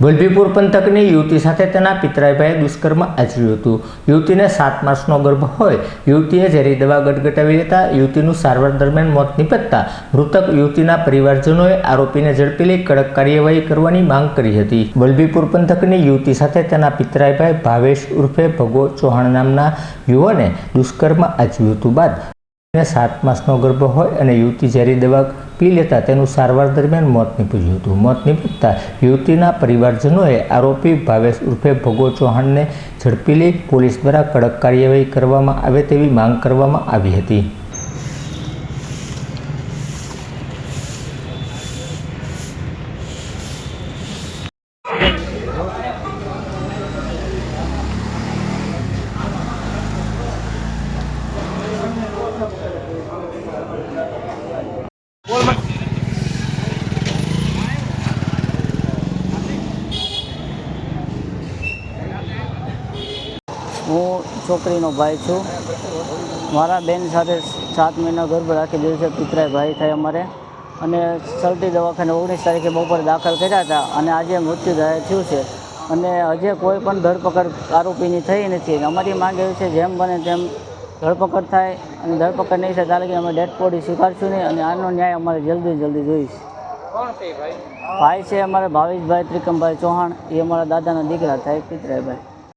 વલભીપુર પંથકની યુવતી સાથે તેના પિતરાઈભાઈએ દુષ્કર્મ આચર્યું હતું. યુવતીને સાત માસનો ગર્ભ હોય. યુવતીએ ઝેરી દવા ગટગટાવી લેતા યુવતીનું સારવાર દરમિયાન મોત નિપજતા મૃતક યુવતીના પરિવારજનોએ આરોપીને ઝડપી લઈ કડક કાર્યવાહી કરવાની માંગ કરી હતી. વલભીપુર પંથકની યુવતી સાથે તેના પિતરાઈભાઈ ભાવેશ ઉર્ફે ભગો ચૌહાણ નામના યુવાને દુષ્કર્મ આચર્યું હતું બાદ ને સાત માસનો ગર્ભ હોય અને યુવતી ઝેરી દવા પી લેતા તેનું સારવાર દરમિયાન મોત નીપજ્યું હતું. મોત નીપજતા યુવતીના પરિવારજનોએ આરોપી ભાવેશ ઉર્ફે ભગો ચૌહાણને ઝડપી લઈ પોલીસ દ્વારા કડક કાર્યવાહી કરવામાં આવે તેવી માંગ કરવામાં આવી હતી. હું છોકરીનો ભાઈ છું. મારા બેન સાથે સાત મહિના ગર્ભ રાખી દીધું છે. પિતરાઈ ભાઈ થાય અમારે. અને સલટી દવાખાને ઓગણીસ તારીખે બપોરે દાખલ કર્યા હતા અને આજે મૃત્યુ જાહેર થયું છે. અને હજે કોઈ પણ ધરપકડ આરોપીની થઈ નથી. અમારી માંગ એવી છે જેમ બને તેમ ધરપકડ થાય અને ધરપકડ નહીં થાય ત્યારે અમે ડેડ બોડી સ્વીકારશું નહીં અને આનો ન્યાય અમારે જલ્દી જલ્દી જોઈશ. ભાઈ છે અમારે ભાવેશભાઈ ત્રિકમભાઈ ચૌહાણ. એ અમારા દાદાના દીકરા થાય પિતરાઈભાઈ.